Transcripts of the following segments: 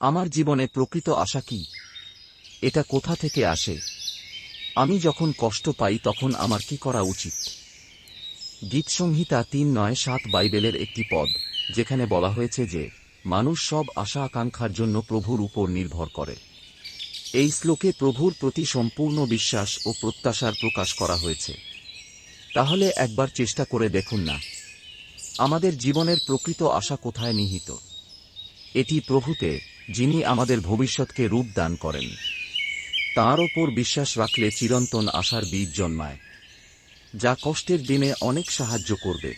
আমার জীবনে প্রকৃত আশা কি? এটা কোথা থেকে আসে? আমি যখন কষ্ট পাই তখন আমার কি করা উচিত? গীতসংহিতা তিন নয় সাত বাইবেলের একটি পদ, যেখানে বলা হয়েছে যে, মানুষ সব আশা আকাঙ্ক্ষার জন্য প্রভুর উপর নির্ভর করে। এই শ্লোকে প্রভুর প্রতি সম্পূর্ণ বিশ্বাস ও প্রত্যাশার প্রকাশ করা হয়েছে। তাহলে একবার চেষ্টা করে দেখুন না। আমাদের জীবনের প্রকৃত আশা কোথায় নিহিত? এটি প্রভুতে যিনি আমাদের ভবিষ্যৎকে রূপ দান করেন। তাঁর ওপর বিশ্বাস রাখলে চিরন্তন আশার বীজ জন্মায়, যা কষ্টের দিনে অনেক সাহায্য করবে।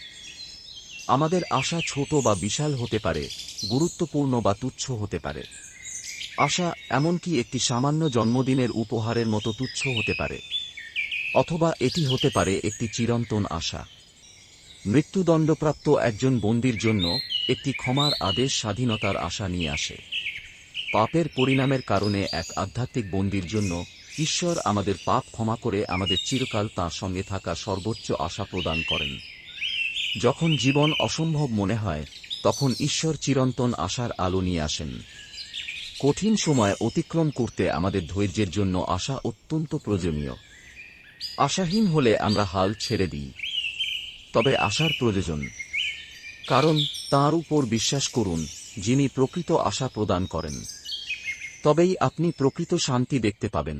আমাদের আশা ছোট বা বিশাল হতে পারে, গুরুত্বপূর্ণ বা তুচ্ছ হতে পারে। আশা এমনকি একটি সামান্য জন্মদিনের উপহারের মতো তুচ্ছ হতে পারে, অথবা এটি হতে পারে একটি চিরন্তন আশা। মৃত্যুদণ্ডপ্রাপ্ত একজন বন্দির জন্য একটি ক্ষমার আদেশ স্বাধীনতার আশা নিয়ে আসে। পাপের পরিণামের কারণে এক আধ্যাত্মিক বন্দির জন্য ঈশ্বর আমাদের পাপ ক্ষমা করে আমাদের চিরকাল তাঁর সঙ্গে থাকা সর্বোচ্চ আশা প্রদান করেন। যখন জীবন অসম্ভব মনে হয়, তখন ঈশ্বর চিরন্তন আশার আলো নিয়ে আসেন। কঠিন সময় অতিক্রম করতে আমাদের ধৈর্যের জন্য আশা অত্যন্ত প্রয়োজনীয়। আশাহীন হলে আমরা হাল ছেড়ে দিই। তবে আশার প্রয়োজন। কারণ তাঁর উপর বিশ্বাস করুন, যিনি প্রকৃত আশা প্রদান করেন। তবেই আপনি প্রকৃত শান্তি দেখতে পাবেন।